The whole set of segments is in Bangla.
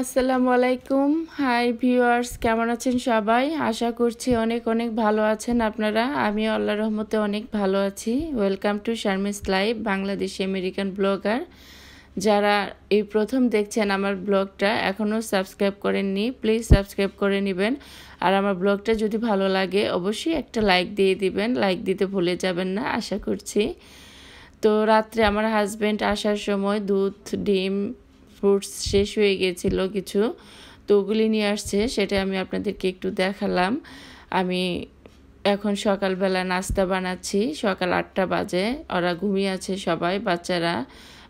আসসালামু আলাইকুম। হাই ভিউয়ার্স, কেমন আছেন সবাই? আশা করছি অনেক অনেক ভালো আছেন আপনারা। আমি আল্লাহ রহমতে অনেক ভালো আছি। Welcome to Sharmi's live Bangladeshi American blogger. যারা এই প্রথম দেখছেন আমার ব্লগটা, এখনও সাবস্ক্রাইব করেননি, প্লিজ সাবস্ক্রাইব করে নেবেন। আর আমার ব্লগটা যদি ভালো লাগে, অবশ্যই একটা লাইক দিয়ে দিবেন। লাইক দিতে ভুলে যাবেন না, আশা করছি। তো রাত্রে আমার হাজব্যান্ড আসার সময় দুধ, ডিম ফ্রুটস শেষ হয়ে গিয়েছিল কিছু, তো ওগুলি নিয়ে আসছে, সেটা আমি আপনাদেরকে একটু দেখালাম। আমি এখন সকালবেলা নাস্তা বানাচ্ছি, সকাল আটটা বাজে, ওরা ঘুমিয়ে আছে সবাই, বাচ্চারা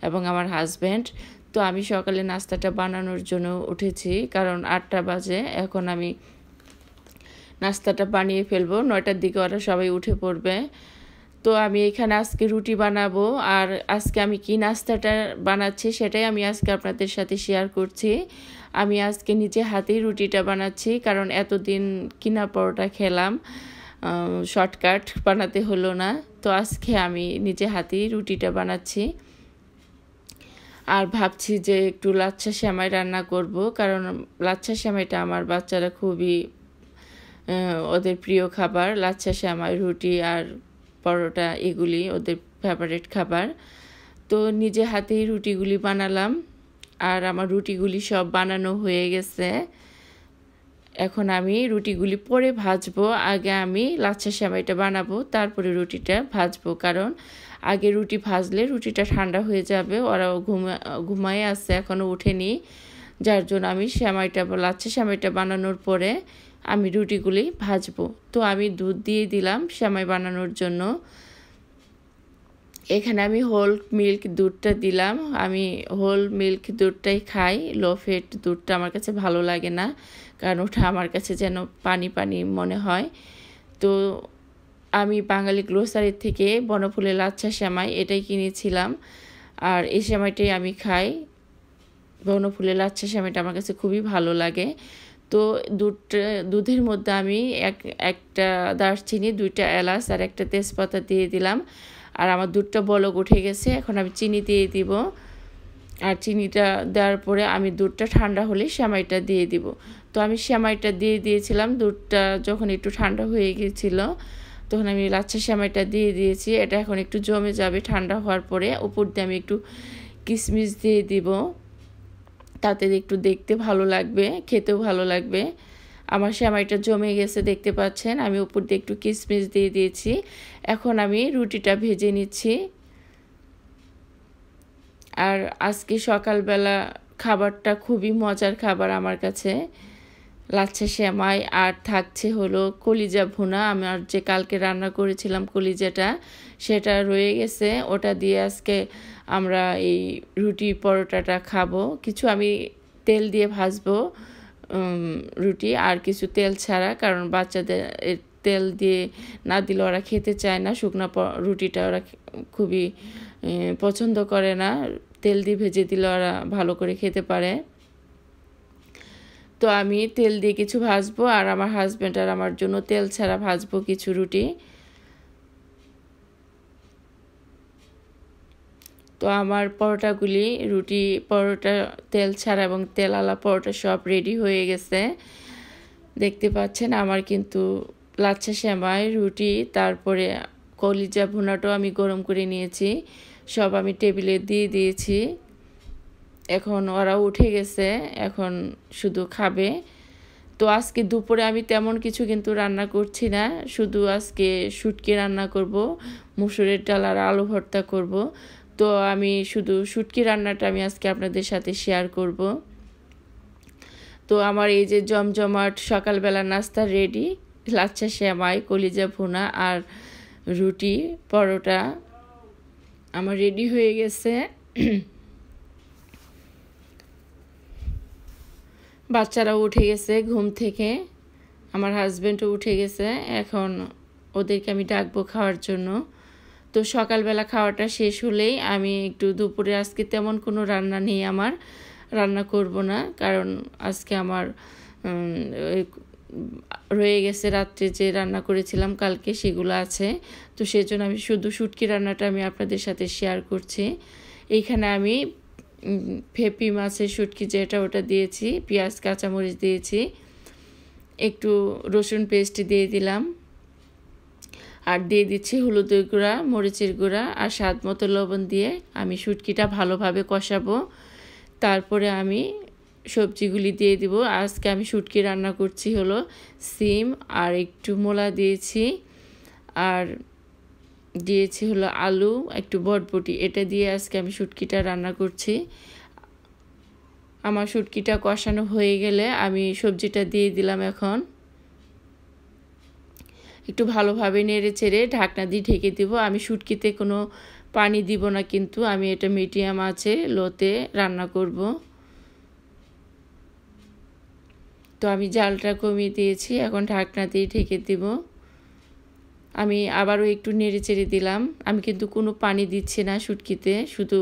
এবং আমার হাজব্যান্ড তো আমি সকালে নাস্তাটা বানানোর জন্য উঠেছি, কারণ আটটা বাজে, এখন আমি নাস্তাটা বানিয়ে ফেলব, নয়টার দিকে ওরা সবাই উঠে পড়বে। তো আমি এখানে আজকে রুটি বানাবো আর আজকে আমি কি নাস্তাটা বানাচ্ছি সেটাই আমি আজকে আপনাদের সাথে শেয়ার করছি। আমি আজকে নিজে হাতেই রুটিটা বানাচ্ছি কারণ এতদিন কিনা পরোটা খেলাম শর্টকাট বানাতে হলো না। তো আজকে আমি নিজে হাতেই রুটিটা বানাচ্ছি। আর ভাবছি যে একটু লাচ্ছা শ্যামাই রান্না করব কারণ লাচ্ছা শ্যামাইটা আমার বাচ্চারা খুবই ওদের প্রিয় খাবার। লাচ্ছা শ্যামাই রুটি আর পরোটা এগুলি ওদের ফেভারেট খাবার। তো নিজে হাতেই রুটিগুলি বানালাম আর আমার রুটিগুলি সব বানানো হয়ে গেছে। এখন আমি রুটিগুলি পরে ভাজবো, আগে আমি লাচ্ছা সেমাইটা বানাবো, তারপরে রুটিটা ভাজবো। কারণ আগে রুটি ভাজলে রুটিটা ঠান্ডা হয়ে যাবে, ওরাও ঘুমা, ঘুমায় আছে এখনও উঠেনি যার জন্য আমি সেমাইটা, লাচ্ছা সেমাইটা বানানোর পরে আমি রুটিগুলি ভাজবো। তো আমি দুধ দিয়ে দিলাম সেমাই বানানোর জন্য। এখানে আমি হোল মিল্ক দুধটা দিলাম। আমি হোল মিল্ক দুধটাই খাই। লো ফেট দুধটা আমার কাছে ভালো লাগে না, কারণ ওটা আমার কাছে যেন পানি পানি মনে হয়। তো আমি বাঙালি গ্রোসারির থেকে বনফুলের লাচ্ছা সেমাই এটাই কিনেছিলাম। আর এই সেমাইটাই আমি খাই। বনফুলের লাচ্ছা সেমাইটা আমার কাছে খুবই ভালো লাগে। তো দুধটা, দুধের মধ্যে আমি এক, একটা দারচিনি, দুইটা এলাচ আর একটা তেজপাতা দিয়ে দিলাম। আর আমার দুধটা বলক উঠে গেছে, এখন আমি চিনি দিয়ে দিব। আর চিনিটা দেওয়ার পরে আমি দুধটা ঠান্ডা হলে শ্যামাইটা দিয়ে দিব। তো আমি শ্যামাইটা দিয়ে দিয়েছিলাম, দুধটা যখন একটু ঠান্ডা হয়ে গিয়েছিল, তখন আমি লাচ্ছা শ্যামাইটা দিয়ে দিয়েছি। এটা এখন একটু জমে যাবে ঠান্ডা হওয়ার পরে। উপর দিয়ে আমি একটু কিশমিশ দিয়ে দিব। তাতে একটু দেখতে ভালো লাগবে, খেতেও ভালো লাগবে। আমার শ্যামাইটা জমে গেছে, দেখতে পাচ্ছেন। আমি উপর দিয়ে একটু কিশমিশ দিয়ে দিয়েছি। এখন আমি রুটিটা ভেজে নিচ্ছি। আর আজকে সকালবেলা খাবারটা খুবই মজার খাবার আমার কাছে। লাচ্ছা সেমাই আর থাকছে হলো কলিজা ভুনা। আমার যে কালকে রান্না করেছিলাম কলিজাটা, সেটা রয়ে গেছে। ওটা দিয়ে আজকে আমরা এই রুটি পরোটাটা খাব। কিছু আমি তেল দিয়ে ভাজবো রুটি আর কিছু তেল ছাড়া, কারণ বাচ্চাদের তেল দিয়ে না দিলে ওরা খেতে চায় না। শুকনো রুটিটা ওরা খুবই পছন্দ করে না। তেল দিয়ে ভেজে দিলে ওরা ভালো করে খেতে পারে। তো আমি তেল দিয়ে কিছু ভাজবো আর আমার হাজব্যান্ড আর আমার জন্য তেল ছাড়া ভাজবো কিছু রুটি। তো আমার পরোটাগুলি, রুটি, পরোটা, তেল ছাড়া এবং তেল আলা পরোটা সব রেডি হয়ে গেছে। দেখতে পাচ্ছেন আমার কিন্তু লাচ্ছা সেমাই, রুটি, তারপরে কলিজা ভুনাটাও আমি গরম করে নিয়েছি। সব আমি টেবিলে দিয়ে দিয়েছি। এখন ওরা উঠে গেছে, এখন শুধু খাবে। তো আজকে দুপুরে আমি তেমন কিছু কিন্তু রান্না করছি না, শুধু আজকে শুটকি রান্না করব, মুসুরের ডাল আর আলু ভর্তা করব। তো আমি শুধু শুটকি রান্নাটা আমি আজকে আপনাদের সাথে শেয়ার করব। তো আমার এই যে জমজমাট সকালবেলা নাস্তা রেডি লাচ্ছা শ্যামাই কলিজা ভুনা আর রুটি, পরোটা আমার রেডি হয়ে গেছে। বাচ্চারাও উঠে গেছে ঘুম থেকে। আমার হাজব্যান্ডও উঠে গেছে। এখন ওদেরকে আমি ডাকবো খাওয়ার জন্য। তো সকালবেলা খাওয়াটা শেষ হলেই আমি একটু দুপুরে, আজকে তেমন কোনো রান্না নেই আমার। রান্না করব না, কারণ আজকে আমার রয়ে গেছে রাত্রে যে রান্না করেছিলাম কালকে সেগুলো আছে। তো সেই জন্য আমি শুধু শুটকি রান্নাটা আমি আপনাদের সাথে শেয়ার করছি। এইখানে আমি ফেপি মাছের শুটকি যেটা ওটা দিয়েছি, পেঁয়াজ, কাঁচামরিচ দিয়েছি, একটু রসুন পেস্ট দিয়ে দিলাম। আর দিয়ে দিচ্ছি হলুদের গুঁড়া, মরিচের গুঁড়া আর স্বাদ মতো লবণ দিয়ে আমি শুটকিটা ভালোভাবে কষাবো। তারপরে আমি সবজিগুলি দিয়ে দিব। আজকে আমি শুটকি রান্না করছি হলো সিম আর একটু মোলা দিয়েছি। আর দিয়েছি হলো আলু, একটু বটবটি। এটা দিয়ে আজকে আমি শুটকিটা রান্না করছি। আমার শুটকিটা কষানো হয়ে গেলে আমি সবজিটা দিয়ে দিলাম এখন। একটু ভালোভাবে নেড়ে চেড়ে ঢাকনা দিয়ে ঢেকে দিব। আমি শুটকিতে কোনো পানি দিব না কিন্তু, আমি এটা মিডিয়াম আছে, লোতে রান্না করব। তো আমি জালটা কমিয়ে দিয়েছি, এখন ঢাকনা দিয়ে ঢেকে দিব। আমি আবারও একটু নেড়ে চেড়ে দিলাম। আমি কিন্তু কোনো পানি দিচ্ছি না শুটকিতে শুধু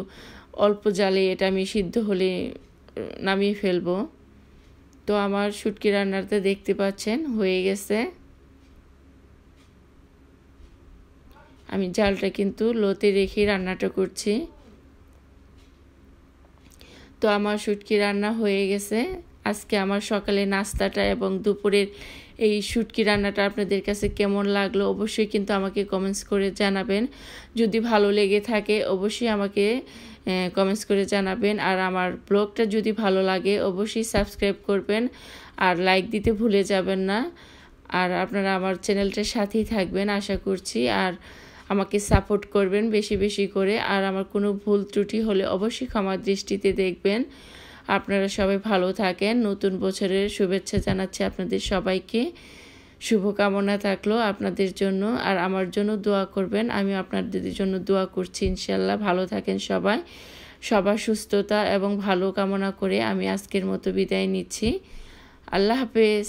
অল্প জালে এটা আমি সিদ্ধ হলে নামিয়ে ফেলব। তো আমার শুটকি রান্নাটা দেখতে পাচ্ছেন, হয়ে গেছে। আমি জালটা কিন্তু লোতে রেখে রান্নাটা করছি। তো আমার শুটকি রান্না হয়ে গেছে। আজকে আমার সকালে নাস্তাটা এবং দুপুরের এই শুটকি রান্নাটা আপনাদের কাছে কেমন লাগল অবশ্যই কিন্তু আমাকে কমেন্টস করে জানাবেন। যদি ভালো লেগে থাকে অবশ্যই আমাকে কমেন্টস করে জানাবেন। আর আমার ব্লগটা যদি ভালো লাগে অবশ্যই সাবস্ক্রাইব করবেন। আর লাইক দিতে ভুলে যাবেন না। আর আপনারা আমার চ্যানেলটার সাথেই থাকবেন আশা করছি। আর আমাকে সাপোর্ট করবেন বেশি বেশি করে। আর আমার কোনো ভুল ত্রুটি হলে অবশ্যই ক্ষমার দৃষ্টিতে দেখবেন। আপনারা সবাই ভালো থাকেন। নতুন বছরের শুভেচ্ছা জানাচ্ছি আপনাদের সবাইকে। শুভকামনা থাকল আপনাদের জন্য আর আমার জন্য দোয়া করবেন। আমি আপনাদের জন্য দোয়া করছি ইনশাল্লাহ ভালো থাকেন সবাই। সবার সুস্থতা এবং ভালো কামনা করে আমি আজকের মতো বিদায় নিচ্ছি। আল্লাহ হাফেজ।